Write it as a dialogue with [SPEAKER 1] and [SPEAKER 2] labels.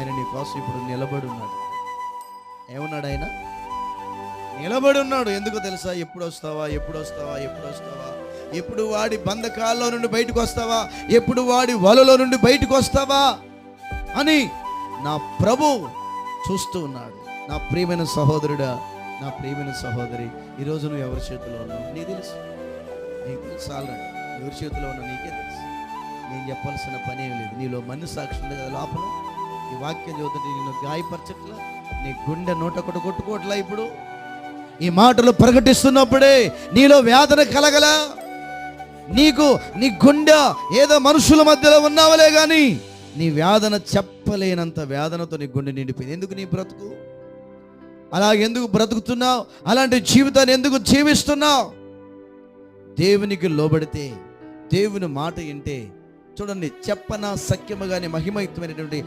[SPEAKER 1] ఆయన నీ కోసం ఇప్పుడు నిలబడి ఉన్నాడు. ఏమన్నాడు ఆయన నిలబడి ఉన్నాడు. ఎందుకో తెలుసా? ఎప్పుడు వస్తావా? ఎప్పుడు వస్తావా? ఎప్పుడు వస్తావా? ఎప్పుడు వాడి బంధకాల్లో నుండి బయటకు వస్తావా? ఎప్పుడు వాడి వలలో నుండి బయటకు వస్తావా? అని నా ప్రభు చూస్తూ ఉన్నాడు. నా ప్రియమైన సహోదరుడా నా ప్రియమైన సహోదరి ఈరోజు నువ్వు ఎవరి చేతిలో ఉన్నావు? నీకు తెలుసు. నీకు తెలుసు. ఆల్రెడీ ఎవరి చేతిలో ఉన్నావు? నీకే తెలుసు. నేను చెప్పాల్సిన పని ఏం లేదు. నీలో మనసు సాక్షి ఉంది కదా లోపల. ఈ వాక్యం చదువుతుంటే నిన్ను గాయపరచట్లా? నీ గుండె నూట ఒకటి కొట్టుకోవట్లా ఇప్పుడు? ఈ మాటలు ప్రకటిస్తున్నప్పుడే నీలో వేదన కలగల? నీకు నీ గుండె ఏదో మనుషుల మధ్యలో ఉన్నావలే కానీ నీ వేదన చెప్పలేనంత వేదనతో నీ గుండె నిండిపోయింది. ఎందుకు నీ బ్రతుకు? అలా ఎందుకు బ్రతుకుతున్నావు? అలాంటి జీవితాన్ని ఎందుకు జీవిస్తున్నావు? దేవునికి లోబడితే దేవుని మాట వింటే చూడండి చెప్పన సఖ్యము కానీ మహిమయుక్తమైనటువంటి